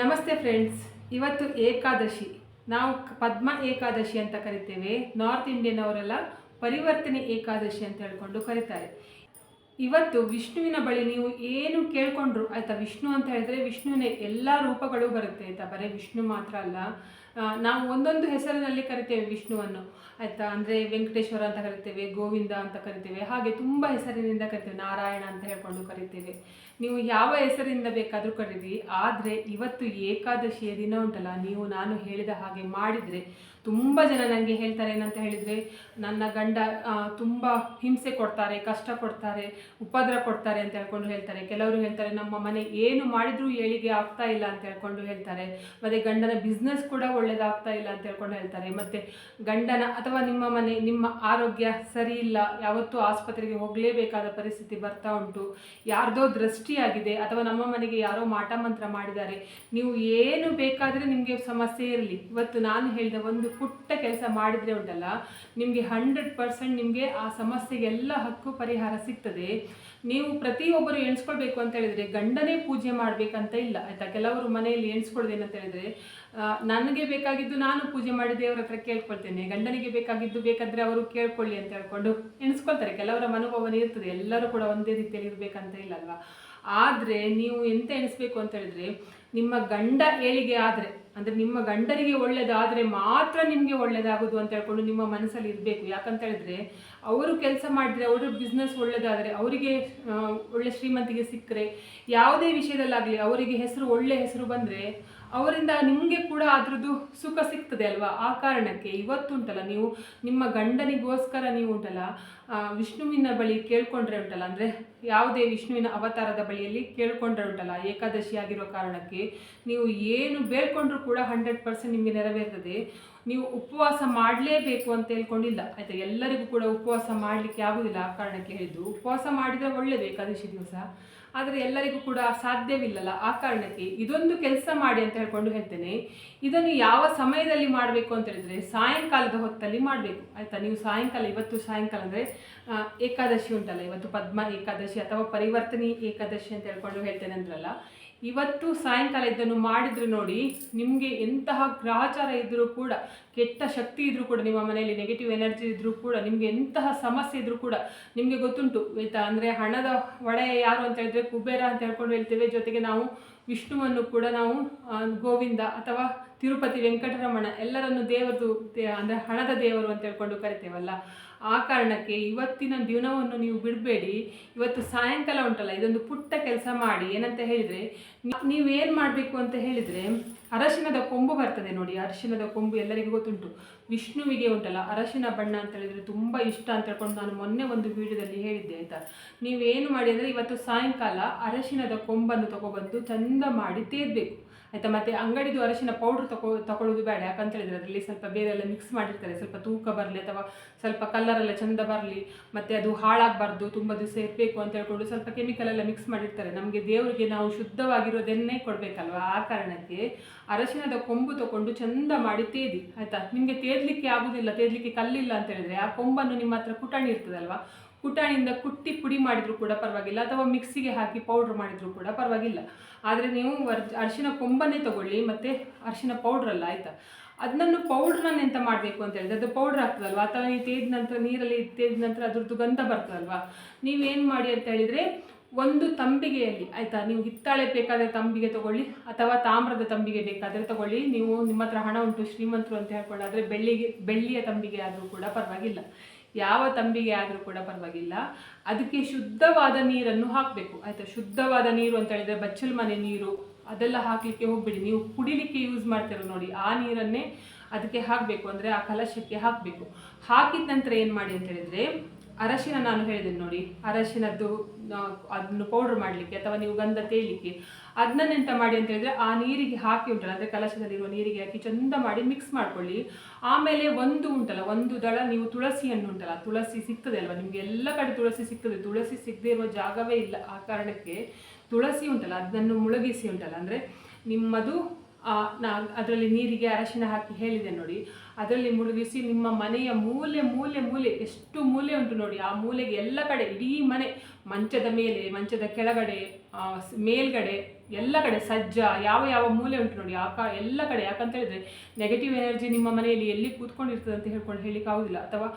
ನಮಸ್ತೆ ಫ್ರೆಂಡ್ಸ್, ಇವತ್ತು ಏಕಾದಶಿ. ನಾವು ಪದ್ಮ ಏಕಾದಶಿ ಅಂತ ಕರಿತೇವೆ. ನಾರ್ತ್ ಇಂಡಿಯನ್ ಅವರೆಲ್ಲ ಪರಿವರ್ತನೆ ಏಕಾದಶಿ ಅಂತ ಹೇಳ್ಕೊಂಡು ಕರೀತಾರೆ. ಇವತ್ತು ವಿಷ್ಣುವಿನ ಬಳಿ ನೀವು ಏನು ಕೇಳ್ಕೊಂಡ್ರು, ಆಯ್ತಾ ವಿಷ್ಣು ಅಂತ ಹೇಳಿದ್ರೆ ವಿಷ್ಣುವಿನ ಎಲ್ಲ ರೂಪಗಳು ಬರುತ್ತೆ ಆಯ್ತಾ ಬರೀ ವಿಷ್ಣು ಮಾತ್ರ ಅಲ್ಲ ನಾವು ಒಂದೊಂದು ಹೆಸರಿನಲ್ಲಿ ಕರಿತೇವೆ ವಿಷ್ಣುವನ್ನು. ಆಯಿತಾ? ಅಂದರೆ ವೆಂಕಟೇಶ್ವರ ಅಂತ ಕರಿತೇವೆ, ಗೋವಿಂದ ಅಂತ ಕರಿತೇವೆ, ಹಾಗೆ ತುಂಬ ಹೆಸರಿನಿಂದ ಕರಿತೇವೆ, ನಾರಾಯಣ ಅಂತ ಹೇಳ್ಕೊಂಡು ಕರಿತೇವೆ. ನೀವು ಯಾವ ಹೆಸರಿಂದ ಬೇಕಾದರೂ ಕರೀರಿ, ಆದರೆ ಇವತ್ತು ಏಕಾದಶಿಯ ದಿನ ಉಂಟಲ್ಲ, ನೀವು ನಾನು ಹೇಳಿದ ಹಾಗೆ ಮಾಡಿದರೆ ತುಂಬ ಜನ ನನಗೆ ಹೇಳ್ತಾರೆ ಏನಂತ ಹೇಳಿದರೆ, ನನ್ನ ಗಂಡ ತುಂಬ ಹಿಂಸೆ ಕೊಡ್ತಾರೆ, ಕಷ್ಟ ಕೊಡ್ತಾರೆ, ಉಪದ್ರ ಕೊಡ್ತಾರೆ ಅಂತ ಹೇಳ್ಕೊಂಡು ಹೇಳ್ತಾರೆ. ಕೆಲವರು ಹೇಳ್ತಾರೆ, ನಮ್ಮ ಮನೆ ಏನು ಮಾಡಿದರೂ ಏಳಿಗೆ ಆಗ್ತಾ ಇಲ್ಲ ಅಂತ ಹೇಳ್ಕೊಂಡು ಹೇಳ್ತಾರೆ. ಮತ್ತು ಗಂಡನ ಬಿಸ್ನೆಸ್ ಕೂಡ ಒಳ್ಳೆಯದಾಗ್ತಾ ಇಲ್ಲ ಅಂತ ಹೇಳ್ಕೊಂಡು ಹೇಳ್ತಾರೆ. ಮತ್ತು ಗಂಡನ ಅಥವಾ ನಿಮ್ಮ ಮನೆ, ನಿಮ್ಮ ಆರೋಗ್ಯ ಸರಿ ಇಲ್ಲ, ಯಾವತ್ತೂ ಆಸ್ಪತ್ರೆಗೆ ಹೋಗಲೇಬೇಕಾದ ಪರಿಸ್ಥಿತಿ ಬರ್ತಾ ಉಂಟು, ಯಾರ್ದೋ ದೃಷ್ಟಿಯಾಗಿದೆ, ಅಥವಾ ನಮ್ಮ ಮನೆಗೆ ಯಾರೋ ಮಾಟ ಮಂತ್ರ ಮಾಡಿದ್ದಾರೆ, ನೀವು ಏನು ಬೇಕಾದರೆ ನಿಮಗೆ ಸಮಸ್ಯೆ ಇರಲಿ. ಇವತ್ತು ನಾನು ಹೇಳಿದ ಒಂದು ಪುಟ್ಟ ಕೆಲಸ ಮಾಡಿದರೆ ಉಂಟಲ್ಲ ನಿಮಗೆ ಹಂಡ್ರೆಡ್ ಪರ್ಸೆಂಟ್ ನಿಮಗೆ ಆ ಸಮಸ್ಯೆಗೆಲ್ಲ ಹಕ್ಕು ಪರಿಹಾರ ಸಿಗ್ತದೆ. ನೀವು ಪ್ರತಿಯೊಬ್ಬರು ಎಣಿಸ್ಕೊಳ್ಬೇಕು ಅಂತ ಹೇಳಿದರೆ ಗಂಡನೇ ಪೂಜೆ ಮಾಡಬೇಕಂತ ಇಲ್ಲ ಆಯಿತಾ? ಕೆಲವರು ಮನೆಯಲ್ಲಿ ಎಣಿಸ್ಕೊಳ್ಳೋದೇನಂತ ಹೇಳಿದರೆ ಆ, ನನಗೆ ಬೇಕಾಗಿದ್ದು ನಾನು ಪೂಜೆ ಮಾಡಿ ದೇವರ ಹತ್ರ ಕೇಳ್ಕೊಳ್ತೇನೆ ಗಂಡನಿಗೆ ಬೇಕಾಗಿದ್ದು ಬೇಕಾದರೆ ಅವರು ಕೇಳ್ಕೊಳ್ಳಿ ಅಂತ ಹೇಳ್ಕೊಂಡು ಎಣಿಸ್ಕೊಳ್ತಾರೆ. ಕೆಲವರ ಮನೋಭಾವನೆ ಇರ್ತದೆ ಎಲ್ಲರೂ ಕೂಡ ಒಂದೇ ರೀತಿಯಲ್ಲಿ ಇರಬೇಕಂತ ಇಲ್ಲ ಅಲ್ವಾ? ಆದರೆ ನೀವು ಎಂತ ಎಣಿಸ್ಬೇಕು ಅಂತ ಹೇಳಿದ್ರೆ ನಿಮ್ಮ ಗಂಡ ಏಳಿಗೆ ಆದರೆ ಅಂದರೆ ನಿಮ್ಮ ಗಂಡರಿಗೆ ಒಳ್ಳೆಯದಾದರೆ ಮಾತ್ರ ನಿಮಗೆ ಒಳ್ಳೆಯದಾಗೋದು ಅಂತ ಹೇಳ್ಕೊಂಡು ನಿಮ್ಮ ಮನಸ್ಸಲ್ಲಿ ಇರಬೇಕು. ಯಾಕಂತ ಹೇಳಿದ್ರೆ ಅವರು ಕೆಲಸ ಮಾಡಿದ್ರೆ ಅವರ ಬಿಸ್ನೆಸ್ ಒಳ್ಳೇದಾದ್ರೆ, ಅವರಿಗೆ ಒಳ್ಳೆ ಶ್ರೀಮಂತಿಗೆ ಸಿಕ್ಕರೆ, ಯಾವುದೇ ವಿಷಯದಲ್ಲಾಗಲಿ ಅವರಿಗೆ ಹೆಸರು, ಒಳ್ಳೆ ಹೆಸರು ಬಂದರೆ ಅವರಿಂದ ನಿಮಗೆ ಕೂಡ ಅದರದ್ದು ಸುಖ ಸಿಗ್ತದೆ ಅಲ್ವಾ? ಆ ಕಾರಣಕ್ಕೆ ಇವತ್ತುಂಟಲ್ಲ ನೀವು ನಿಮ್ಮ ಗಂಡನಿಗೋಸ್ಕರ ನೀವು ಉಂಟಲ್ಲ ವಿಷ್ಣುವಿನ ಬಳಿ ಕೇಳ್ಕೊಂಡ್ರೆ ಉಂಟಲ್ಲ, ಅಂದರೆ ಯಾವುದೇ ವಿಷ್ಣುವಿನ ಅವತಾರದ ಬಳಿಯಲ್ಲಿ ಕೇಳ್ಕೊಂಡ್ರೆ ಉಂಟಲ್ಲ, ಏಕಾದಶಿ ಆಗಿರೋ ಕಾರಣಕ್ಕೆ ನೀವು ಏನು ಬೇಡ್ಕೊಂಡ್ರೂ ಕೂಡ ಹಂಡ್ರೆಡ್ ಪರ್ಸೆಂಟ್ ನಿಮಗೆ ನೆರವೇರ್ತದೆ. ನೀವು ಉಪವಾಸ ಮಾಡಲೇಬೇಕು ಅಂತ ಹೇಳ್ಕೊಂಡಿಲ್ಲ, ಆಯಿತಾ? ಎಲ್ಲರಿಗೂ ಕೂಡ ಉಪವಾಸ ಮಾಡಲಿಕ್ಕೆ ಆಗೋದಿಲ್ಲ ಆ ಕಾರಣಕ್ಕೆ ಹೇಳಿದ್ದು. ಉಪವಾಸ ಮಾಡಿದರೆ ಒಳ್ಳೆಯದು ಏಕಾದಶಿ ದಿವಸ. ಆದರೆ ಎಲ್ಲರಿಗೂ ಕೂಡ ಸಾಧ್ಯವಿಲ್ಲಲ್ಲ. ಆ ಕಾರಣಕ್ಕೆ ಇದೊಂದು ಕೆಲಸ ಮಾಡಿ ಅಂತ ಹೇಳ್ಕೊಂಡು ಹೇಳ್ತೇನೆ. ಇದನ್ನು ಯಾವ ಸಮಯದಲ್ಲಿ ಮಾಡಬೇಕು ಅಂತ ಹೇಳಿದ್ರೆ ಸಾಯಂಕಾಲದ ಹೊತ್ತಲ್ಲಿ ಮಾಡಬೇಕು. ಆಯಿತಾ? ನೀವು ಸಾಯಂಕಾಲ, ಇವತ್ತು ಸಾಯಂಕಾಲ ಅಂದರೆ ಏಕಾದಶಿ ಉಂಟಲ್ಲ, ಇವತ್ತು ಪದ್ಮ ಏಕಾದಶಿ ಅಥವಾ ಪರಿವರ್ತನೆ ಏಕಾದಶಿ ಅಂತ ಹೇಳ್ಕೊಂಡು ಹೇಳ್ತೇನೆ ಅಂದ್ರಲ್ಲ. ಇವತ್ತು ಸಾಯಂಕಾಲ ಇದನ್ನು ಮಾಡಿದ್ರೆ ನೋಡಿ, ನಿಮಗೆ ಎಂತಹ ಗ್ರಹಚಾರ ಇದ್ದರೂ ಕೂಡ, ಕೆಟ್ಟ ಶಕ್ತಿ ಇದ್ರೂ ಕೂಡ, ನಿಮ್ಮ ಮನೆಯಲ್ಲಿ ನೆಗೆಟಿವ್ ಎನರ್ಜಿ ಇದ್ರೂ ಕೂಡ, ನಿಮಗೆ ಎಂತಹ ಸಮಸ್ಯೆ ಇದ್ರೂ ಕೂಡ, ನಿಮಗೆ ಗೊತ್ತುಂಟು. ಆಯ್ತಾ? ಅಂದರೆ ಹಣದ ಒಡೆಯ ಯಾರು ಅಂತ ಹೇಳಿದ್ರೆ ಕುಬೇರ ಅಂತ ಹೇಳ್ಕೊಂಡು ಹೇಳ್ತೇವೆ. ಜೊತೆಗೆ ನಾವು ವಿಷ್ಣುವನ್ನು ಕೂಡ ನಾವು ಗೋವಿಂದ ಅಥವಾ ತಿರುಪತಿ ವೆಂಕಟರಮಣ ಎಲ್ಲರನ್ನು ದೇವರದು ಅಂದರೆ ಹಣದ ದೇವರು ಅಂತ ಹೇಳ್ಕೊಂಡು ಕರಿತೇವಲ್ಲ. ಆ ಕಾರಣಕ್ಕೆ ಇವತ್ತಿನ ದಿನವನ್ನು ನೀವು ಬಿಡಬೇಡಿ. ಇವತ್ತು ಸಾಯಂಕಾಲ ಉಂಟಲ್ಲ, ಇದೊಂದು ಪುಟ್ಟ ಕೆಲಸ ಮಾಡಿ. ಏನಂತ ಹೇಳಿದರೆ ನೀವೇನು ಮಾಡಬೇಕು ಅಂತ ಹೇಳಿದರೆ ಅರಶಿನದ ಕೊಂಬು ಬರ್ತದೆ ನೋಡಿ ಅರಶಿನದ ಕೊಂಬು ಎಲ್ಲರಿಗೂ ಗೊತ್ತುಂಟು. ವಿಷ್ಣುವಿಗೆ ಉಂಟಲ್ಲ ಅರಶಿನ ಬಣ್ಣ ಅಂತ ಹೇಳಿದರೆ ತುಂಬ ಇಷ್ಟ ಅಂತ ಹೇಳ್ಕೊಂಡು ನಾನು ಮೊನ್ನೆ ಒಂದು ವಿಡಿಯೋದಲ್ಲಿ ಹೇಳಿದ್ದೆ, ಆಯಿತಾ? ನೀವೇನು ಮಾಡಿ ಅಂದರೆ ಇವತ್ತು ಸಾಯಂಕಾಲ ಅರಶಿನದ ಕೊಂಬನ್ನು ತಗೊಬಂದು ಚಂದ ಮಾಡಿ ತೇರ್ಬೇಕು ಆಯಿತಾ? ಮತ್ತೆ ಅಂಗಡಿದು ಅರಿಶಿನ ಪೌಡ್ರ್ ತಗೋ ತಗೊಳ್ಳೋದು ಬೇಡ. ಯಾಕಂತ ಹೇಳಿದ್ರೆ ಅದರಲ್ಲಿ ಸ್ವಲ್ಪ ಬೇರೆ ಎಲ್ಲ ಮಿಕ್ಸ್ ಮಾಡಿರ್ತಾರೆ. ಸ್ವಲ್ಪ ತೂಕ ಬರಲಿ ಅಥವಾ ಸ್ವಲ್ಪ ಕಲರೆಲ್ಲ ಚಂದ ಬರಲಿ, ಮತ್ತು ಅದು ಹಾಳಾಗಬಾರ್ದು, ತುಂಬ ದಿವಸ ಇರಬೇಕು ಅಂತ ಹೇಳ್ಕೊಂಡು ಸ್ವಲ್ಪ ಕೆಮಿಕಲ್ ಎಲ್ಲ ಮಿಕ್ಸ್ ಮಾಡಿರ್ತಾರೆ. ನಮಗೆ ದೇವರಿಗೆ ನಾವು ಶುದ್ಧವಾಗಿರೋದನ್ನೇ ಕೊಡಬೇಕಲ್ವಾ? ಆ ಕಾರಣಕ್ಕೆ ಅರಶಿನದ ಕೊಂಬು ತಗೊಂಡು ಚಂದ ಮಾಡಿ ತೇದಿ. ಆಯಿತಾ? ನಿಮಗೆ ತೇದಲಿಕ್ಕೆ ಆಗೋದಿಲ್ಲ, ತೇದಲಿಕ್ಕೆ ಕಲ್ಲಿಲ್ಲ ಅಂತ ಹೇಳಿದ್ರೆ ಆ ಕೊಂಬನ್ನು ನಿಮ್ಮ ಹತ್ರ ಪುಟಾಣಿ ಇರ್ತದಲ್ವಾ? ಕುಟಾಣಿಯಿಂದ ಕುಟ್ಟಿ ಪುಡಿ ಮಾಡಿದರೂ ಕೂಡ ಪರವಾಗಿಲ್ಲ, ಅಥವಾ ಮಿಕ್ಸಿಗೆ ಹಾಕಿ ಪೌಡ್ರ್ ಮಾಡಿದರೂ ಕೂಡ ಪರವಾಗಿಲ್ಲ. ಆದರೆ ನೀವು ಅರಿಶಿನ ಕೊಂಬನ್ನೇ ತಗೊಳ್ಳಿ, ಮತ್ತು ಅರಿಶಿನ ಪೌಡ್ರಲ್ಲ ಆಯಿತಾ? ಅದನ್ನು ಪೌಡ್ರನ್ನ ಎಂತ ಮಾಡಬೇಕು ಅಂತ ಹೇಳಿದ್ರೆ, ಅದು ಪೌಡ್ರ್ ಆಗ್ತದಲ್ವ? ಅಥವಾ ನೀವು ತೇದ ನಂತರ, ನೀರಲ್ಲಿ ತೇದ ನಂತರ ಅದ್ರದ್ದು ಗಂಧ ಬರ್ತದಲ್ವಾ? ನೀವೇನು ಮಾಡಿ ಅಂತ ಹೇಳಿದರೆ, ಒಂದು ತಂಬಿಗೆಯಲ್ಲಿ, ಆಯಿತಾ? ನೀವು ಹಿತ್ತಾಳೆ ಬೇಕಾದರೆ ತಂಬಿಗೆ ತಗೊಳ್ಳಿ, ಅಥವಾ ತಾಮ್ರದ ತಂಬಿಗೆ ಬೇಕಾದರೆ ತಗೊಳ್ಳಿ. ನೀವು ನಿಮ್ಮ ಹತ್ರ ಹಣ ಉಂಟು, ಶ್ರೀಮಂತರು ಅಂತ ಹೇಳ್ಕೊಳ್ಳಾದರೆ ಬೆಳ್ಳಿಗೆ, ಬೆಳ್ಳಿಯ ತಂಬಿಗೆ ಆದರೂ ಕೂಡ ಪರವಾಗಿಲ್ಲ. ಯಾವ ತಂಬಿಗೆ ಆದರೂ ಕೂಡ ಪರವಾಗಿಲ್ಲ. ಅದಕ್ಕೆ ಶುದ್ಧವಾದ ನೀರನ್ನು ಹಾಕಬೇಕು. ಆಯಿತಾ? ಶುದ್ಧವಾದ ನೀರು ಅಂತ ಹೇಳಿದರೆ ಬಚ್ಚಲು ಮನೆ ನೀರು, ಅದೆಲ್ಲ ಹಾಕಲಿಕ್ಕೆ ಹೋಗ್ಬೇಡಿ. ನೀವು ಕುಡಿಲಿಕ್ಕೆ ಯೂಸ್ ಮಾಡ್ತಿರೋ ನೋಡಿ, ಆ ನೀರನ್ನೇ ಅದಕ್ಕೆ ಹಾಕಬೇಕು. ಅಂದರೆ ಆ ಕಲಶಕ್ಕೆ ಹಾಕಬೇಕು. ಹಾಕಿದ ನಂತರ ಏನು ಮಾಡಿ ಅಂತ ಹೇಳಿದರೆ ಅರಶಿನ ನಾನು ಹೇಳಿದೆ ನೋಡಿ, ಅರಶಿನದ್ದು ಅದನ್ನು ಪೌಡ್ರ್ ಮಾಡಲಿಕ್ಕೆ ಅಥವಾ ನೀವು ಗಂಧ ತೇಲಿಕ್ಕೆ ಅದನ್ನೆಂತ ಮಾಡಿ ಅಂತ ಹೇಳಿದ್ರೆ ಆ ನೀರಿಗೆ ಹಾಕಿ ಉಂಟಲ್ಲ, ಅಂದರೆ ಕಲಶದಲ್ಲಿರುವ ನೀರಿಗೆ ಹಾಕಿ ಚಂದ ಮಾಡಿ ಮಿಕ್ಸ್ ಮಾಡ್ಕೊಳ್ಳಿ. ಆಮೇಲೆ ಒಂದು ಉಂಟಲ್ಲ, ಒಂದು ದಳ ನೀವು ತುಳಸಿಯನ್ನು ಉಂಟಲ್ಲ, ತುಳಸಿ ಸಿಗ್ತದೆ ಅಲ್ವಾ? ನಿಮಗೆ ಎಲ್ಲ ಕಡೆ ತುಳಸಿ ಸಿಗ್ತದೆ, ತುಳಸಿ ಸಿಗದೆ ಇರುವ ಜಾಗವೇ ಇಲ್ಲ ಆ ಕಾರಣಕ್ಕೆ ತುಳಸಿ ಉಂಟಲ್ಲ, ಅದನ್ನು ಮುಳುಗಿಸಿ ಉಂಟಲ್ಲ, ಅಂದರೆ ನಿಮ್ಮದು ನಾ, ಅದರಲ್ಲಿ ನೀರಿಗೆ ಅರಶಿನ ಹಾಕಿ ಹೇಳಿದೆ ನೋಡಿ. ಅದರಲ್ಲಿ ಮುಳುಗಿಸಿ ನಿಮ್ಮ ಮನೆಯ ಮೂಲೆ ಮೂಲೆ ಮೂಲೆ ಎಷ್ಟು ಮೂಲೆ ಉಂಟು ನೋಡಿ. ಆ ಮೂಲೆಗೆ ಎಲ್ಲ ಕಡೆ ಇಡೀ ಮನೆ, ಮಂಚದ ಮೇಲೆ, ಮಂಚದ ಕೆಳಗಡೆ ಮೇಲ್ಗಡೆ ಎಲ್ಲ ಕಡೆ ಸಜ್ಜ, ಯಾವ ಯಾವ ಮೂಲೆ ಉಂಟು ನೋಡಿ. ಆ ಎಲ್ಲ ಕಡೆ. ಯಾಕಂತ ಹೇಳಿದ್ರೆ ನೆಗೆಟಿವ್ ಎನರ್ಜಿ ನಿಮ್ಮ ಮನೆಯಲ್ಲಿ ಎಲ್ಲಿ ಕೂತ್ಕೊಂಡಿರ್ತದೆ ಅಂತ ಹೇಳ್ಕೊಂಡು ಹೇಳಿಕ್ಕೆ ಆಗೋದಿಲ್ಲ. ಅಥವಾ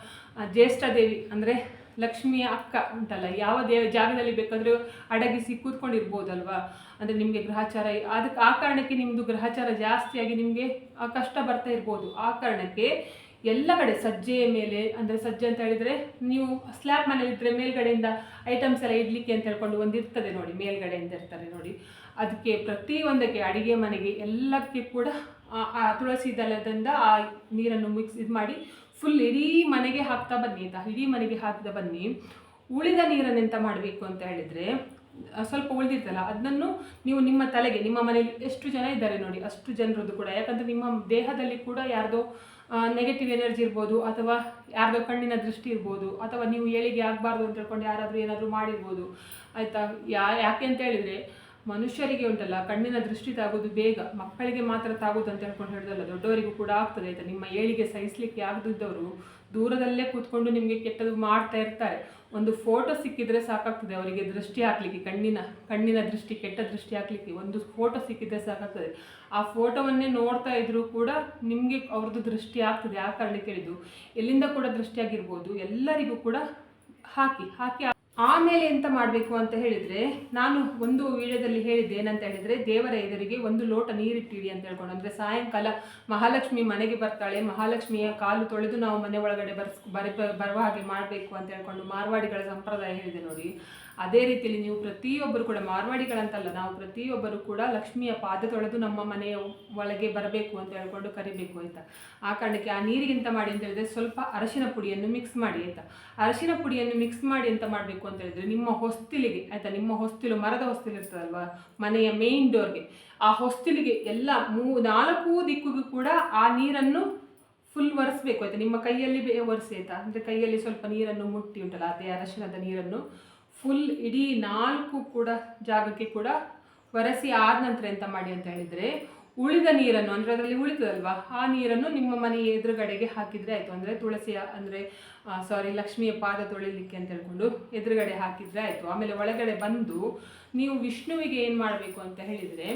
ಜ್ಯೇಷ್ಠ ದೇವಿ, ಅಂದರೆ ಲಕ್ಷ್ಮಿಯ ಅಕ್ಕ ಉಂಟಲ್ಲ, ಯಾವ ದೇವ ಜಾಗದಲ್ಲಿ ಬೇಕಾದರೂ ಅಡಗಿಸಿ ಕೂತ್ಕೊಂಡಿರ್ಬೋದಲ್ವಾ? ಅಂದರೆ ನಿಮಗೆ ಗ್ರಹಚಾರ ಅದಕ್ಕೆ ಆ ಕಾರಣಕ್ಕೆ ನಿಮ್ಮದು ಗ್ರಹಚಾರ ಜಾಸ್ತಿಯಾಗಿ ನಿಮಗೆ ಕಷ್ಟ ಬರ್ತಾ ಇರ್ಬೋದು. ಆ ಕಾರಣಕ್ಕೆ ಎಲ್ಲ ಕಡೆ ಸಜ್ಜೆಯ ಮೇಲೆ, ಅಂದರೆ ಸಜ್ಜೆ ಅಂತ ಹೇಳಿದರೆ ನೀವು ಸ್ಲ್ಯಾಬ್ ಮನೇಲಿ ಇದ್ದರೆ ಮೇಲ್ಗಡೆಯಿಂದ ಐಟಮ್ಸ್ ಎಲ್ಲ ಇಡ್ಲಿಕ್ಕೆ ಅಂತ ಹೇಳ್ಕೊಂಡು ಒಂದು ಇರ್ತದೆ ನೋಡಿ, ಮೇಲ್ಗಡೆಯಿಂದ ಇರ್ತಾರೆ ನೋಡಿ. ಅದಕ್ಕೆ ಪ್ರತಿಯೊಂದಕ್ಕೆ ಅಡುಗೆ ಮನೆಗೆ ಎಲ್ಲಕ್ಕೆ ಕೂಡ ಆ- ಆ ತುಳಸಿ ದಳದಿಂದ ಆ ನೀರನ್ನು ಮಿಕ್ಸ್ ಇದು ಮಾಡಿ ಫುಲ್ ಇಡೀ ಮನೆಗೆ ಹಾಕ್ತಾ ಬನ್ನಿ ಆಯಿತಾ ಇಡೀ ಮನೆಗೆ ಹಾಕ್ತಾ ಬನ್ನಿ. ಉಳಿದ ನೀರನ್ನು ಎಂತ ಮಾಡಬೇಕು ಅಂತ ಹೇಳಿದರೆ ಸ್ವಲ್ಪ ಉಳಿದಿರ್ತಲ್ಲ, ಅದನ್ನು ನೀವು ನಿಮ್ಮ ತಲೆಗೆ, ನಿಮ್ಮ ಮನೆಯಲ್ಲಿ ಎಷ್ಟು ಜನ ಇದ್ದಾರೆ ನೋಡಿ, ಅಷ್ಟು ಜನರದ್ದು ಕೂಡ. ಯಾಕಂದರೆ ನಿಮ್ಮ ದೇಹದಲ್ಲಿ ಕೂಡ ಯಾರ್ದೋ ನೆಗೆಟಿವ್ ಎನರ್ಜಿ ಇರ್ಬೋದು, ಅಥವಾ ಯಾರ್ದೋ ಕಣ್ಣಿನ ದೃಷ್ಟಿ ಇರ್ಬೋದು, ಅಥವಾ ನೀವು ಏಳಿಗೆ ಆಗಬಾರ್ದು ಅಂತ ಹೇಳ್ಕೊಂಡು ಯಾರಾದರೂ ಏನಾದರೂ ಮಾಡಿರ್ಬೋದು. ಆಯಿತಾ? ಯಾ, ಯಾಕೆ ಅಂತ ಹೇಳಿದರೆ ಮನುಷ್ಯರಿಗೆ ಉಂಟಲ್ಲ, ಕಣ್ಣಿನ ದೃಷ್ಟಿ ತಾಗೋದು ಬೇಗ, ಮಕ್ಕಳಿಗೆ ಮಾತ್ರ ತಾಗೋದು ಅಂತ ಹೇಳ್ಕೊಂಡು ಹೇಳಿದಲ್ಲ, ದೊಡ್ಡವರಿಗೂ ಕೂಡ ಆಗ್ತದೆ ಆಯಿತಾ ನಿಮ್ಮ ಏಳಿಗೆ ಸಹಿಸಲಿಕ್ಕೆ ಆಗದಿದ್ದವರು ದೂರದಲ್ಲೇ ಕೂತ್ಕೊಂಡು ನಿಮಗೆ ಕೆಟ್ಟದು ಮಾಡ್ತಾ ಇರ್ತಾರೆ. ಒಂದು ಫೋಟೋ ಸಿಕ್ಕಿದ್ರೆ ಸಾಕಾಗ್ತದೆ, ಅವರಿಗೆ ದೃಷ್ಟಿ ಹಾಕ್ಲಿಕ್ಕೆ, ಕಣ್ಣಿನ ಕಣ್ಣಿನ ದೃಷ್ಟಿ, ಕೆಟ್ಟ ದೃಷ್ಟಿ ಹಾಕ್ಲಿಕ್ಕೆ ಒಂದು ಫೋಟೋ ಸಿಕ್ಕಿದ್ರೆ ಸಾಕಾಗ್ತದೆ. ಆ ಫೋಟೋವನ್ನೇ ನೋಡ್ತಾ ಇದ್ರೂ ಕೂಡ ನಿಮಗೆ ಅವ್ರದ್ದು ದೃಷ್ಟಿ ಆಗ್ತದೆ, ಆ ಕಾರಣಕ್ಕೆ ಹೇಳಿದ್ದು. ಎಲ್ಲಿಂದ ಕೂಡ ದೃಷ್ಟಿಯಾಗಿರ್ಬೋದು ಎಲ್ಲರಿಗೂ ಕೂಡ ಹಾಕಿ ಹಾಕಿ ಆಮೇಲೆ ಎಂತ ಮಾಡಬೇಕು ಅಂತ ಹೇಳಿದರೆ, ನಾನು ಒಂದು ವಿಡಿಯೋದಲ್ಲಿ ಹೇಳಿದ್ದೆ ಏನಂತ ಹೇಳಿದರೆ, ದೇವರ ಎದುರಿಗೆ ಒಂದು ಲೋಟ ನೀರಿಟ್ಟಿಡಿ ಅಂತ ಹೇಳ್ಕೊಂಡು, ಅಂದರೆ ಸಾಯಂಕಾಲ ಮಹಾಲಕ್ಷ್ಮಿ ಮನೆಗೆ ಬರ್ತಾಳೆ, ಮಹಾಲಕ್ಷ್ಮಿಯ ಕಾಲು ತೊಳೆದು ನಾವು ಮನೆ ಒಳಗಡೆ ಬರ್ಸ್ ಬರಿ ಬರುವ ಹಾಗೆ ಮಾಡಬೇಕು ಅಂತ ಹೇಳ್ಕೊಂಡು ಮಾರ್ವಾಡಿಗಳ ಸಂಪ್ರದಾಯ ಹೇಳಿದೆ ನೋಡಿ. ಅದೇ ರೀತಿಯಲ್ಲಿ ನೀವು ಪ್ರತಿಯೊಬ್ಬರು ಕೂಡ ಮಾರ್ವಾಡಿಗಳಂತಲ್ಲ, ನಾವು ಪ್ರತಿಯೊಬ್ಬರು ಕೂಡ ಲಕ್ಷ್ಮಿಯ ಪಾದ ತೊಳೆದು ನಮ್ಮ ಮನೆಯ ಒಳಗೆ ಬರಬೇಕು ಅಂತ ಹೇಳ್ಕೊಂಡು ಕರಿಬೇಕು ಆಯಿತಾ? ಆ ಕಾರಣಕ್ಕೆ ಆ ನೀರಿಗಿಂತ ಮಾಡಿ ಅಂತ ಹೇಳಿದ್ರೆ ಸ್ವಲ್ಪ ಅರಶಿನ ಪುಡಿಯನ್ನು ಮಿಕ್ಸ್ ಮಾಡಿ ಆಯಿತಾ? ಅರಶಿನ ಪುಡಿಯನ್ನು ಮಿಕ್ಸ್ ಮಾಡಿ ಅಂತ ಮಾಡಬೇಕು ಅಂತ ಹೇಳಿದ್ರೆ ನಿಮ್ಮ ಹೊಸ್ತಿಲಿಗೆ, ಆಯಿತಾ? ನಿಮ್ಮ ಹೊಸ್ತಿಲು, ಮರದ ಹೊಸ್ತಿಲು ಇರ್ತದಲ್ವಾ? ಮನೆಯ ಮೇನ್ ಡೋರ್ಗೆ ಆ ಹೊಸ್ತಿಲಿಗೆ ಎಲ್ಲ ಮೂ, ನಾಲ್ಕು ದಿಕ್ಕಿಗೂ ಕೂಡ ಆ ನೀರನ್ನು ಫುಲ್ ಒರೆಸ್ಬೇಕು ಆಯಿತಾ? ನಿಮ್ಮ ಕೈಯಲ್ಲಿ ಒರೆಸಿ ಆಯಿತಾ? ಅಂದರೆ ಕೈಯಲ್ಲಿ ಸ್ವಲ್ಪ ನೀರನ್ನು ಮುಟ್ಟಿ ಉಂಟಲ್ಲ, ಅದೇ ಅರಶಿನದ ನೀರನ್ನು ಫುಲ್ ಇಡೀ ನಾಲ್ಕು ಕೂಡ ಜಾಗಕ್ಕೆ ಕೂಡ ಒರೆಸಿ ಆದ ನಂತರ ಎಂತ ಮಾಡಿ ಅಂತ ಹೇಳಿದರೆ ಉಳಿದ ನೀರನ್ನು, ಅಂದರೆ ಅದರಲ್ಲಿ ಉಳಿತದಲ್ವಾ? ಆ ನೀರನ್ನು ನಿಮ್ಮ ಮನೆ ಎದುರುಗಡೆಗೆ ಹಾಕಿದರೆ ಆಯಿತು. ಅಂದರೆ ತುಳಸಿಯ ಅಂದರೆ ಸಾರಿ ಲಕ್ಷ್ಮಿಯ ಪಾದ ತೊಳಿಲಿಕ್ಕೆ ಅಂತ ಹೇಳ್ಕೊಂಡು ಎದುರುಗಡೆ ಹಾಕಿದರೆ ಆಯಿತು. ಆಮೇಲೆ ಒಳಗಡೆ ಬಂದು ನೀವು ವಿಷ್ಣುವಿಗೆ ಏನು ಮಾಡಬೇಕು ಅಂತ ಹೇಳಿದರೆ,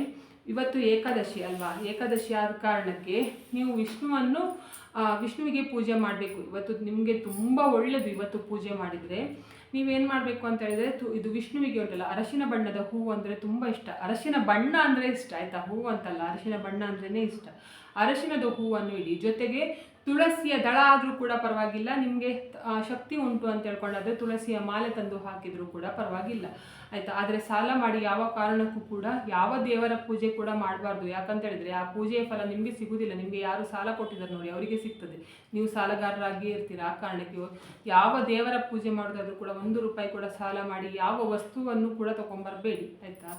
ಇವತ್ತು ಏಕಾದಶಿ ಅಲ್ವಾ? ಏಕಾದಶಿ ಆದ ಕಾರಣಕ್ಕೆ ನೀವು ವಿಷ್ಣುವನ್ನು ವಿಷ್ಣುವಿಗೆ ಪೂಜೆ ಮಾಡಬೇಕು. ಇವತ್ತು ನಿಮಗೆ ತುಂಬ ಒಳ್ಳೆಯದು ಇವತ್ತು ಪೂಜೆ ಮಾಡಿದರೆ. ನೀವೇನು ಮಾಡಬೇಕು ಅಂತ ಹೇಳಿದರೆ, ತು, ಇದು ವಿಷ್ಣುವಿಗೆ ಉಂಟಲ್ಲ, ಅರಶಿನ ಬಣ್ಣದ ಹೂವು ಅಂದರೆ ತುಂಬ ಇಷ್ಟ. ಅರಶಿನ ಬಣ್ಣ ಅಂದರೆ ಇಷ್ಟ, ಆಯಿತಾ? ಹೂವು ಅಂತಲ್ಲ, ಅರಶಿನ ಬಣ್ಣ ಅಂದ್ರೇ ಇಷ್ಟ. ಅರಶಿನದ ಹೂವನ್ನು ಇಡಿ. ಜೊತೆಗೆ ತುಳಸಿಯ ದಳ ಆದರೂ ಕೂಡ ಪರವಾಗಿಲ್ಲ. ನಿಮಗೆ ಶಕ್ತಿ ಉಂಟು ಅಂತ ಹೇಳ್ಕೊಂಡಾದ್ರೆ ತುಳಸಿಯ ಮಾಲೆ ತಂದು ಹಾಕಿದರೂ ಕೂಡ ಪರವಾಗಿಲ್ಲ. ಆಯಿತಾ? ಆದರೆ ಸಾಲ ಮಾಡಿ ಯಾವ ಕಾರಣಕ್ಕೂ ಕೂಡ ಯಾವ ದೇವರ ಪೂಜೆ ಕೂಡ ಮಾಡಬಾರ್ದು. ಯಾಕಂತ ಹೇಳಿದ್ರೆ ಆ ಪೂಜೆಯ ಫಲ ನಿಮಗೆ ಸಿಗುವುದಿಲ್ಲ ನಿಮಗೆ ಯಾರು ಸಾಲ ಕೊಟ್ಟಿದ್ದಾರೆ ನೋಡಿ, ಅವರಿಗೆ ಸಿಗ್ತದೆ. ನೀವು ಸಾಲಗಾರರಾಗಿ ಇರ್ತೀರ? ಆ ಕಾರಣಕ್ಕೆ ಯಾವ ದೇವರ ಪೂಜೆ ಮಾಡೋದಾದರೂ ಕೂಡ ಒಂದು ರೂಪಾಯಿ ಕೂಡ ಸಾಲ ಮಾಡಿ ಯಾವ ವಸ್ತುವನ್ನು ಕೂಡ ತೊಗೊಂಬರಬೇಡಿ. ಆಯಿತಾ?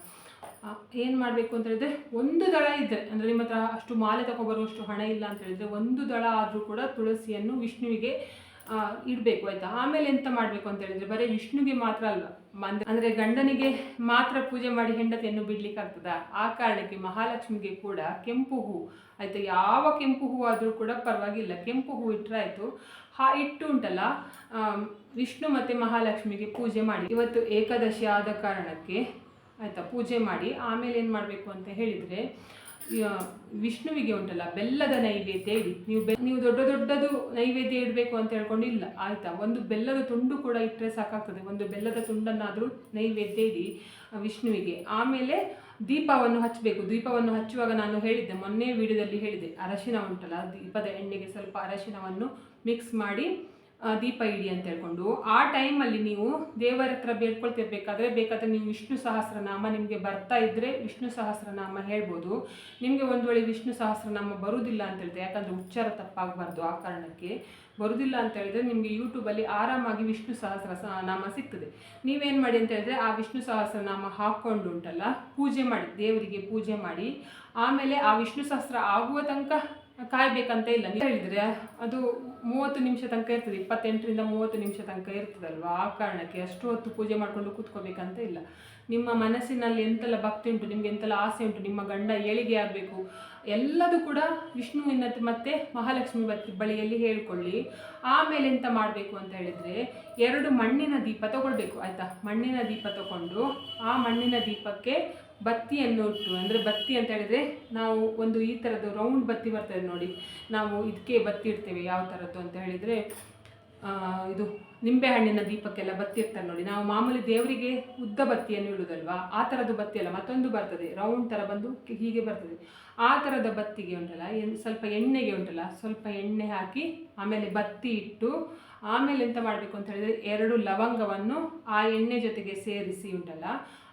ಏನು ಮಾಡಬೇಕು ಅಂತ ಹೇಳಿದ್ರೆ, ಒಂದು ದಳ ಇದ್ದರೆ ಅಂದರೆ ನಿಮ್ಮ ಹತ್ರ ಅಷ್ಟು ಮಾಲೆ ತಗೊಬರುವಷ್ಟು ಹಣ ಇಲ್ಲ ಅಂತ ಹೇಳಿದ್ರೆ, ಒಂದು ದಳ ಆದರೂ ಕೂಡ ತುಳಸಿಯನ್ನು ವಿಷ್ಣುವಿಗೆ ಇಡಬೇಕು, ಆಯಿತಾ? ಆಮೇಲೆ ಎಂತ ಮಾಡಬೇಕು ಅಂತ ಹೇಳಿದ್ರೆ, ಬರೀ ವಿಷ್ಣುಗೆ ಮಾತ್ರ ಅಲ್ಲ ಅಂದ್ರೆ ಅಂದರೆ ಗಂಡನಿಗೆ ಮಾತ್ರ ಪೂಜೆ ಮಾಡಿ ಹೆಂಡತಿಯನ್ನು ಬಿಡ್ಲಿಕ್ಕೆ ಆಗ್ತದಾ? ಆ ಕಾರಣಕ್ಕೆ ಮಹಾಲಕ್ಷ್ಮಿಗೆ ಕೂಡ ಕೆಂಪು ಹೂ, ಆಯಿತಾ? ಯಾವ ಕೆಂಪು ಹೂ ಆದರೂ ಕೂಡ ಪರವಾಗಿಲ್ಲ. ಕೆಂಪು ಹೂ ಇಟ್ಟರೆ ಆಯಿತು. ಹಾ, ಇಟ್ಟು ಉಂಟಲ್ಲ ವಿಷ್ಣು ಮತ್ತು ಮಹಾಲಕ್ಷ್ಮಿಗೆ ಪೂಜೆ ಮಾಡಿ. ಇವತ್ತು ಏಕಾದಶಿ ಆದ ಕಾರಣಕ್ಕೆ ಆಯಿತಾ, ಪೂಜೆ ಮಾಡಿ, ಆಮೇಲೆ ಏನು ಮಾಡಬೇಕು ಅಂತ ಹೇಳಿದರೆ ವಿಷ್ಣುವಿಗೆ ಉಂಟಲ್ಲ, ಬೆಲ್ಲದ ನೈವೇದ್ಯ ಇಡಿ. ನೀವು ಬೆ, ನೀವು ದೊಡ್ಡ ದೊಡ್ಡದು ನೈವೇದ್ಯ ಇಡಬೇಕು ಅಂತ ಹೇಳ್ಕೊಂಡು ಇಲ್ಲ, ಆಯಿತಾ? ಒಂದು ಬೆಲ್ಲದ ತುಂಡು ಕೂಡ ಇಟ್ಟರೆ ಸಾಕಾಗ್ತದೆ. ಒಂದು ಬೆಲ್ಲದ ತುಂಡನ್ನಾದರೂ ನೈವೇದ್ಯ ಇಡಿ ವಿಷ್ಣುವಿಗೆ. ಆಮೇಲೆ ದೀಪವನ್ನು ಹಚ್ಚಬೇಕು ದೀಪವನ್ನು ಹಚ್ಚುವಾಗ ನಾನು ಹೇಳಿದ್ದೆ, ಮೊನ್ನೆ ವಿಡಿಯೋದಲ್ಲಿ ಹೇಳಿದೆ, ಅರಶಿನ ಉಂಟಲ್ಲ, ದೀಪದ ಎಣ್ಣೆಗೆ ಸ್ವಲ್ಪ ಅರಶಿನವನ್ನು ಮಿಕ್ಸ್ ಮಾಡಿ ದೀಪ ಇಡಿ ಅಂತ ಹೇಳ್ಕೊಂಡು. ಆ ಟೈಮಲ್ಲಿ ನೀವು ದೇವರ ಹತ್ರ ಬೇಡ್ಕೊಳ್ತಿರ್ಬೇಕಾದ್ರೆ ಬೇಕಾದ್ರೆ ನೀವು ವಿಷ್ಣು ಸಹಸ್ರನಾಮ ನಿಮಗೆ ಬರ್ತಾ ಇದ್ದರೆ ವಿಷ್ಣು ಸಹಸ್ರನಾಮ ಹೇಳ್ಬೋದು. ನಿಮಗೆ ಒಂದು ವೇಳೆ ವಿಷ್ಣು ಸಹಸ್ರನಾಮ ಬರುವುದಿಲ್ಲ ಅಂತ ಹೇಳಿದ್ರೆ, ಯಾಕಂದರೆ ಉಚ್ಚಾರ ತಪ್ಪಾಗಬಾರ್ದು ಆ ಕಾರಣಕ್ಕೆ ಬರುವುದಿಲ್ಲ ಅಂತ ಹೇಳಿದ್ರೆ ನಿಮಗೆ ಯೂಟ್ಯೂಬಲ್ಲಿ ಆರಾಮಾಗಿ ವಿಷ್ಣು ಸಹಸ್ರ ನಾಮ ಸಿಗ್ತದೆ. ನೀವೇನು ಮಾಡಿ ಅಂತ ಹೇಳಿದ್ರೆ ಆ ವಿಷ್ಣು ಸಹಸ್ರನಾಮ ಹಾಕ್ಕೊಂಡು ಉಂಟಲ್ಲ, ಪೂಜೆ ಮಾಡಿ, ದೇವರಿಗೆ ಪೂಜೆ ಮಾಡಿ, ಆಮೇಲೆ ಆ ವಿಷ್ಣು ಸಹಸ್ರ ಆಗುವ ತನಕ ಕಾಯಬೇಕಂತ ಇಲ್ಲ. ನೀವು ಹೇಳಿದರೆ ಅದು ಮೂವತ್ತು ನಿಮಿಷ ತನಕ ಇರ್ತದೆ, ಇಪ್ಪತ್ತೆಂಟರಿಂದ ಮೂವತ್ತು ನಿಮಿಷ ತನಕ ಇರ್ತದಲ್ವಾ? ಆ ಕಾರಣಕ್ಕೆ ಅಷ್ಟು ಹೊತ್ತು ಪೂಜೆ ಮಾಡಿಕೊಂಡು ಕೂತ್ಕೋಬೇಕಂತ ಇಲ್ಲ. ನಿಮ್ಮ ಮನಸ್ಸಿನಲ್ಲಿ ಎಂತೆಲ್ಲ ಭಕ್ತಿ ಉಂಟು, ನಿಮಗೆ ಎಂತೆಲ್ಲ ಆಸೆ ಉಂಟು, ನಿಮ್ಮ ಗಂಡ ಏಳಿಗೆ ಆಗಬೇಕು, ಎಲ್ಲದೂ ಕೂಡ ವಿಷ್ಣುವಿನ ಮತ್ತೆ ಮಹಾಲಕ್ಷ್ಮಿ ಬತ್ತಿ ಬಳಿಯಲ್ಲಿ ಹೇಳ್ಕೊಳ್ಳಿ. ಆಮೇಲೆ ಎಂತ ಮಾಡಬೇಕು ಅಂತ ಹೇಳಿದರೆ, ಎರಡು ಮಣ್ಣಿನ ದೀಪ ತಗೊಳ್ಬೇಕು, ಆಯಿತಾ? ಮಣ್ಣಿನ ದೀಪ ತಗೊಂಡು ಆ ಮಣ್ಣಿನ ದೀಪಕ್ಕೆ ಬತ್ತಿಯನ್ನು ಇಟ್ಟು ಅಂದರೆ ಬತ್ತಿ ಅಂತ ಹೇಳಿದರೆ ನಾವು ಒಂದು ಈ ಥರದ್ದು ರೌಂಡ್ ಬತ್ತಿ ಬರ್ತದೆ ನೋಡಿ. ನಾವು ಇದಕ್ಕೆ ಬತ್ತಿ ಇಡ್ತೇವೆ, ಯಾವ ಥರದ್ದು ಅಂತ ಹೇಳಿದರೆ ಇದು ನಿಂಬೆಹಣ್ಣಿನ ದೀಪಕ್ಕೆಲ್ಲ ಬತ್ತಿ ಇರ್ತಾರೆ ನೋಡಿ. ನಾವು ಮಾಮೂಲಿ ದೇವರಿಗೆ ಉದ್ದ ಬತ್ತಿಯನ್ನು ಇಡುವುದಲ್ವಾ ಆ ಥರದ್ದು ಬತ್ತಿ ಅಲ್ಲ, ಮತ್ತೊಂದು ಬರ್ತದೆ. ರೌಂಡ್ ಥರ ಬಂದು ಹೀಗೆ ಬರ್ತದೆ. ಆ ಥರದ ಬತ್ತಿಗೆ ಉಂಟಲ್ಲ ಸ್ವಲ್ಪ ಎಣ್ಣೆಗೆ ಉಂಟಲ್ಲ, ಸ್ವಲ್ಪ ಎಣ್ಣೆ ಹಾಕಿ ಆಮೇಲೆ ಬತ್ತಿ ಇಟ್ಟು, ಆಮೇಲೆ ಎಂತ ಮಾಡಬೇಕು ಅಂತ ಹೇಳಿದರೆ ಎರಡು ಲವಂಗವನ್ನು ಆ ಎಣ್ಣೆ ಜೊತೆಗೆ ಸೇರಿಸಿ ಉಂಟಲ್ಲ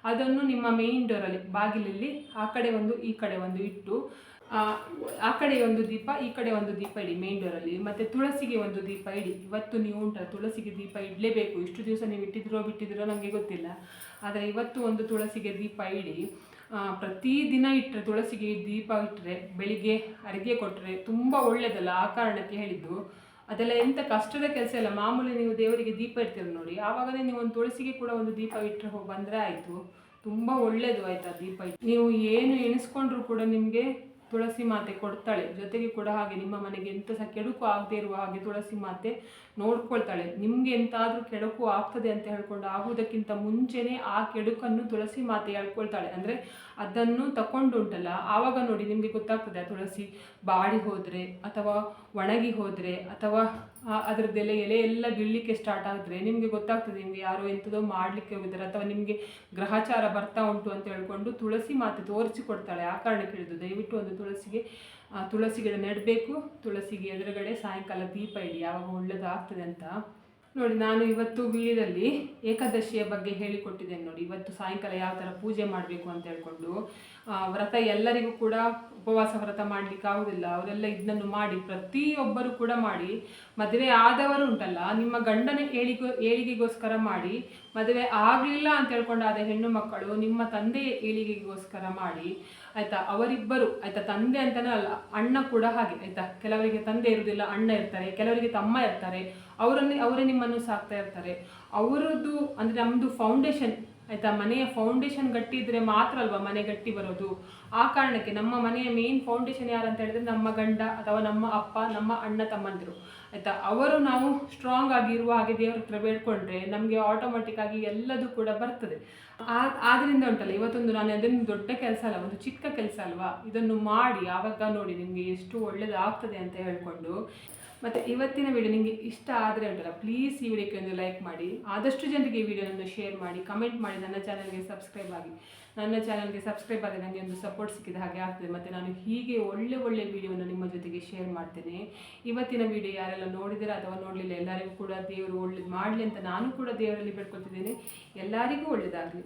ಅದನ್ನು ನಿಮ್ಮ ಮೇನ್ ಡೋರಲ್ಲಿ ಬಾಗಿಲಲ್ಲಿ ಆ ಕಡೆ ಒಂದು ಈ ಕಡೆ ಒಂದು ಇಟ್ಟು ಆ, ಕಡೆ ಒಂದು ದೀಪ ಈ ಕಡೆ ಒಂದು ದೀಪ ಇಡಿ ಮೇನ್ ಡೋರಲ್ಲಿ ಮತ್ತು ತುಳಸಿಗೆ ಒಂದು ದೀಪ ಇಡಿ. ಇವತ್ತು ನೀವು ಉಂಟ ತುಳಸಿಗೆ ದೀಪ ಇಡಲೇಬೇಕು. ಇಷ್ಟು ದಿವಸ ನೀವು ಇಟ್ಟಿದ್ರೋ ಬಿಟ್ಟಿದ್ರೋ ನನಗೆ ಗೊತ್ತಿಲ್ಲ. ಆದರೆ ಇವತ್ತು ಒಂದು ತುಳಸಿಗೆ ದೀಪ ಇಡಿ ಪ್ರತಿದಿನ ಇಟ್ಟರೆ ತುಳಸಿಗೆ ದೀಪ ಇಟ್ಟರೆ ಬೆಳಿಗ್ಗೆ ಅಡುಗೆ ಕೊಟ್ಟರೆ ತುಂಬ ಒಳ್ಳೆಯದಲ್ಲ ಆ ಕಾರಣಕ್ಕೆ ಹೇಳಿದ್ದು. ಅದೆಲ್ಲ ಎಂಥ ಕಷ್ಟದ ಕೆಲಸ ಇಲ್ಲ. ಮಾಮೂಲಿ ನೀವು ದೇವರಿಗೆ ದೀಪ ಇಡ್ತೀರಿ ನೋಡಿ. ಆವಾಗಲೇ ನೀವು ಒಂದು ತುಳಸಿಗೆ ಕೂಡ ಒಂದು ದೀಪ ಇಟ್ಟರೆ ಹೋಗಿ ಬಂದರೆ ಆಯಿತು. ತುಂಬ ಒಳ್ಳೆಯದು ಆಯಿತಾ ದೀಪ ಇಟ್ಟು. ನೀವು ಏನು ಎಣಿಸ್ಕೊಂಡ್ರೂ ಕೂಡ ನಿಮಗೆ ತುಳಸಿ ಮಾತೆ ಕೊಡ್ತಾಳೆ. ಜೊತೆಗೆ ಕೂಡ ಹಾಗೆ ನಿಮ್ಮ ಮನೆಗೆ ಎಂತ ಸಹ ಕೆಡುಕು ಆಗದೇ ಇರುವ ಹಾಗೆ ತುಳಸಿ ಮಾತೆ ನೋಡ್ಕೊಳ್ತಾಳೆ. ನಿಮಗೆ ಎಂತಾದರೂ ಕೆಡುಕು ಆಗ್ತದೆ ಅಂತ ಹೇಳ್ಕೊಂಡು ಆಗುವುದಕ್ಕಿಂತ ಮುಂಚೆನೇ ಆ ಕೆಡುಕನ್ನು ತುಳಸಿ ಮಾತೆ ಹೇಳ್ಕೊಳ್ತಾಳೆ. ಅಂದರೆ ಅದನ್ನು ತಕೊಂಡುಂಟಲ್ಲ, ಆವಾಗ ನೋಡಿ ನಿಮಗೆ ಗೊತ್ತಾಗ್ತದೆ, ಆ ತುಳಸಿ ಬಾಡಿ ಹೋದರೆ ಅಥವಾ ಒಣಗಿ ಹೋದರೆ ಅಥವಾ ಅದರದ್ದೆಲ್ಲ ಎಲೆ ಎಲ್ಲ ಬೀಳಲಿಕ್ಕೆ ಸ್ಟಾರ್ಟ್ ಆದರೆ ನಿಮಗೆ ಗೊತ್ತಾಗ್ತದೆ ನಿಮಗೆ ಯಾರೋ ಎಂಥದೋ ಮಾಡಲಿಕ್ಕೆ ಹೋಗಿದ್ದಾರೆ ಅಥವಾ ನಿಮಗೆ ಗ್ರಹಚಾರ ಬರ್ತಾ ಉಂಟು ಅಂತ ಹೇಳ್ಕೊಂಡು ತುಳಸಿ ಮಾತೆ ತೋರಿಸಿಕೊಡ್ತಾಳೆ ಆ ಕಾರಣಕ್ಕೆ ಹೇಳಿದ್ದು. ದಯವಿಟ್ಟು ಒಂದು ತುಳಸಿಗೆ ತುಳಸಿ ಗಿಡ ನೆಡಬೇಕು. ತುಳಸಿಗೆ ಎದುರುಗಡೆ ಸಾಯಂಕಾಲ ದೀಪ ಇಡಿ, ಯಾವಾಗ ಒಳ್ಳೇದಾಗ್ತದೆ ಅಂತ. ನೋಡಿ, ನಾನು ಇವತ್ತು ವಿಡಿಯೋದಲ್ಲಿ ಏಕಾದಶಿಯ ಬಗ್ಗೆ ಹೇಳಿಕೊಟ್ಟಿದ್ದೇನೆ ನೋಡಿ. ಇವತ್ತು ಸಾಯಂಕಾಲ ಯಾವ ಥರ ಪೂಜೆ ಮಾಡಬೇಕು ಅಂತ ಹೇಳ್ಕೊಂಡು ವ್ರತ ಎಲ್ಲರಿಗೂ ಕೂಡ ಉಪವಾಸ ವ್ರತ ಮಾಡಲಿಕ್ಕೆ ಆಗೋದಿಲ್ಲ. ಅವರೆಲ್ಲ ಇದನ್ನು ಮಾಡಿ, ಪ್ರತಿಯೊಬ್ಬರು ಕೂಡ ಮಾಡಿ, ಮದುವೆ ಆದವರು ಉಂಟಲ್ಲ, ನಿಮ್ಮ ಗಂಡನ ಏಳಿಗೋ, ಏಳಿಗೆಗೋಸ್ಕರ ಮಾಡಿ, ಮದುವೆ ಆಗಲಿಲ್ಲ ಅಂತ ಹೇಳ್ಕೊಂಡಾದ ಹೆಣ್ಣು ಮಕ್ಕಳು ನಿಮ್ಮ ತಂದೆಯ ಏಳಿಗೆಗೋಸ್ಕರ ಮಾಡಿ, ಆಯ್ತಾ? ಅವರಿಬ್ಬರು, ಆಯ್ತಾ? ತಂದೆ ಅಂತಲೇ ಅಲ್ಲ, ಅಣ್ಣ ಕೂಡ ಹಾಗೆ, ಆಯ್ತಾ? ಕೆಲವರಿಗೆ ತಂದೆ ಇರುವುದಿಲ್ಲ, ಅಣ್ಣ ಇರ್ತಾರೆ, ಕೆಲವರಿಗೆ ತಮ್ಮ ಇರ್ತಾರೆ, ಅವರನ್ನೇ, ಅವರೇ ನಿಮ್ಮನ್ನು ಸಾಕ್ತಾ ಇರ್ತಾರೆ. ಅವರದ್ದು, ಅಂದರೆ ನಮ್ಮದು ಫೌಂಡೇಶನ್ ಆಯ್ತಾ? ಮನೆಯ ಫೌಂಡೇಶನ್ ಗಟ್ಟಿ ಇದ್ರೆ ಮಾತ್ರ ಅಲ್ವಾ ಮನೆ ಗಟ್ಟಿ ಬರೋದು? ಆ ಕಾರಣಕ್ಕೆ ನಮ್ಮ ಮನೆಯ ಮೇನ್ ಫೌಂಡೇಶನ್ ಯಾರು ಅಂತ ಹೇಳಿದ್ರೆ ನಮ್ಮ ಗಂಡ ಅಥವಾ ನಮ್ಮ ಅಪ್ಪ, ನಮ್ಮ ಅಣ್ಣ, ತಮ್ಮಂದಿರು. ಆಯ್ತಾ? ಅವರು ನಾವು ಸ್ಟ್ರಾಂಗ್ ಆಗಿರುವ ಹಾಗೆ ದೇವರ ಹತ್ರ ಬೇಡ್ಕೊಂಡ್ರೆ ನಮಗೆ ಆಟೋಮೆಟಿಕ್ ಆಗಿ ಎಲ್ಲದೂ ಕೂಡ ಬರ್ತದೆ. ಆ- ಆದ್ರಿಂದ ಉಂಟಲ್ಲ, ಇವತ್ತೊಂದು ನಾನು ಅದನ್ನು ದೊಡ್ಡ ಕೆಲಸ ಅಲ್ಲ, ಒಂದು ಚಿಕ್ಕ ಕೆಲಸ ಅಲ್ವಾ? ಇದನ್ನು ಮಾಡಿ ಆವಾಗ ನೋಡಿ ನಿಮಗೆ ಎಷ್ಟು ಒಳ್ಳೇದಾಗ್ತದೆ ಅಂತ ಹೇಳ್ಕೊಂಡು ಮತ್ತು ಇವತ್ತಿನ ವಿಡಿಯೋ ನಿಮಗೆ ಇಷ್ಟ ಆದರೆ ಉಂಟಲ್ಲ ಪ್ಲೀಸ್ ಈ ವಿಡಿಯೋಕ್ಕೆ ಒಂದು ಲೈಕ್ ಮಾಡಿ. ಆದಷ್ಟು ಜನರಿಗೆ ಈ ವಿಡಿಯೋನನ್ನು ಶೇರ್ ಮಾಡಿ ಕಮೆಂಟ್ ಮಾಡಿ, ನನ್ನ ಚಾನಲ್ಗೆ ಸಬ್ಸ್ಕ್ರೈಬ್ ಆಗಿ. ನನ್ನ ಚಾನಲ್ಗೆ ಸಬ್ಸ್ಕ್ರೈಬ್ ಆದರೆ ನನಗೆ ಒಂದು ಸಪೋರ್ಟ್ ಸಿಕ್ಕಿದ ಹಾಗೆ ಆಗ್ತದೆ. ಮತ್ತು ನಾನು ಹೀಗೆ ಒಳ್ಳೆ ಒಳ್ಳೆ ವಿಡಿಯೋನ ನಿಮ್ಮ ಜೊತೆಗೆ ಶೇರ್ ಮಾಡ್ತೇನೆ. ಇವತ್ತಿನ ವಿಡಿಯೋ ಯಾರೆಲ್ಲ ನೋಡಿದರೆ ಅಥವಾ ನೋಡಲಿಲ್ಲ, ಎಲ್ಲರಿಗೂ ಕೂಡ ದೇವರು ಒಳ್ಳೇದು ಮಾಡಲಿ ಅಂತ ನಾನು ಕೂಡ ದೇವರಲ್ಲಿ ಬೇಡ್ಕೊತಿದ್ದೇನೆ ಎಲ್ಲರಿಗೂ ಒಳ್ಳೆಯದಾಗಲಿ